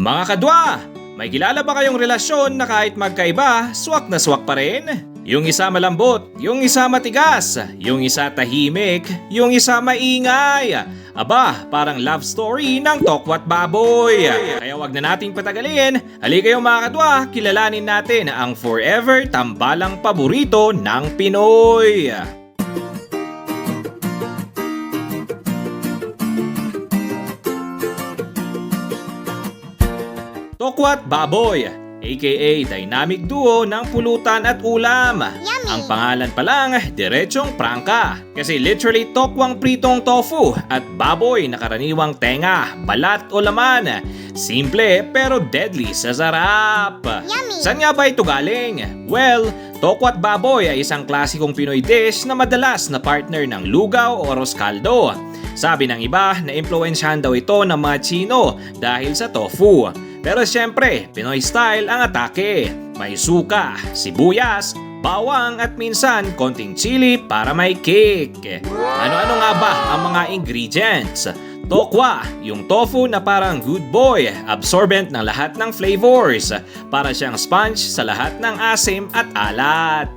Mga kadwa, may kilala ba kayong relasyon na kahit magkaiba, swak na swak pa rin? Yung isa malambot, yung isa matigas, yung isa tahimik, yung isa maingay. Aba, parang love story ng Tokwat Baboy. Kaya wag na nating patagalin. Halika kayong mga kadwa, kilalanin natin ang forever tambalang paborito ng Pinoy. Tokwat Baboy, aka dynamic duo ng pulutan at ulam. Ang pangalan pa lang, diretsong prangka. Kasi literally tokwang pritong tofu at baboy na karaniwang tenga, balat o laman. Simple pero deadly sa sarap. Yummy! Saan nga ba ito galing? Well, tokwat baboy ay isang klasikong Pinoy dish na madalas na partner ng lugaw o arroz caldo. Sabi ng iba na impluensyahan daw ito ng mga Chino dahil sa tofu. Pero syempre, Pinoy style ang atake. May suka, sibuyas, bawang at minsan konting chili para may kick. Ano-ano nga ba ang mga ingredients? Tokwa, yung tofu na parang good boy, absorbent ng lahat ng flavors. Para siyang sponge sa lahat ng asim at alat.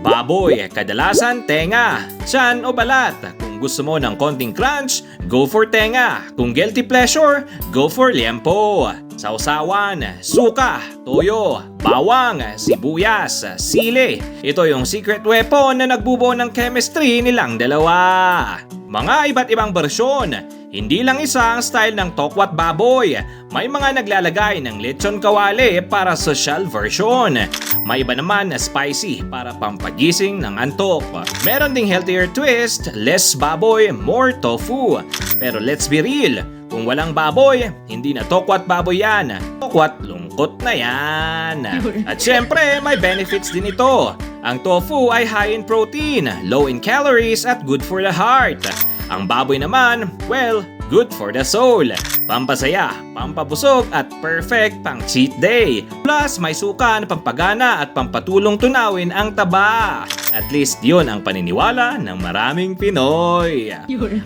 Baboy, kadalasan tenga, tiyan o balat. Kung gusto mo ng konting crunch, go for tenga. Kung guilty pleasure, go for liempo. Sausawan, suka, toyo, bawang, sibuyas, sili. Ito yung secret weapon na nagbubuo ng chemistry nilang dalawa. Mga iba't ibang bersyon, hindi lang isa ang style ng tokwat baboy. May mga naglalagay ng lechon kawali para social version. May iba naman na spicy para pampagising ng antok. Meron ding healthier twist, less baboy, more tofu. Pero let's be real, kung walang baboy, hindi na tokwat baboy yan. Tokwat lungkot na yan. At syempre, may benefits din ito. Ang tofu ay high in protein, low in calories at good for the heart. Ang baboy naman, well, good for the soul. Pampasaya, pampabusog at perfect pang cheat day. Plus, may suka na pampagana at pampatulong tunawin ang taba. At least yun ang paniniwala ng maraming Pinoy.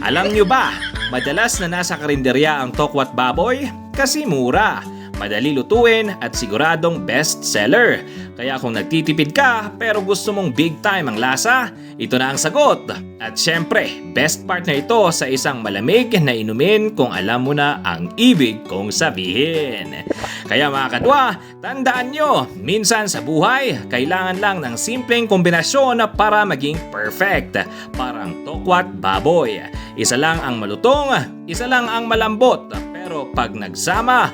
Alam nyo ba, madalas na nasa karinderya ang tokwat baboy? Kasi mura. Madali lutuin at siguradong best seller. Kaya kung nagtitipid ka pero gusto mong big time ang lasa, ito na ang sagot. At syempre, best partner ito sa isang malamig na inumin kung alam mo na ang ibig kong sabihin. Kaya mga kadwa, tandaan nyo, minsan sa buhay, kailangan lang ng simpleng kombinasyon na para maging perfect. Parang tokwat baboy. Isa lang ang malutong, isa lang ang malambot. Pero pag nagsama,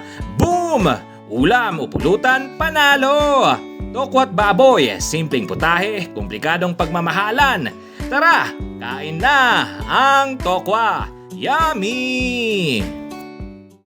boom! Ulam o pulutan, panalo! Tokwat baboy, simpleng putahe, komplikadong pagmamahalan. Tara, kain na ang tokwa. Yummy!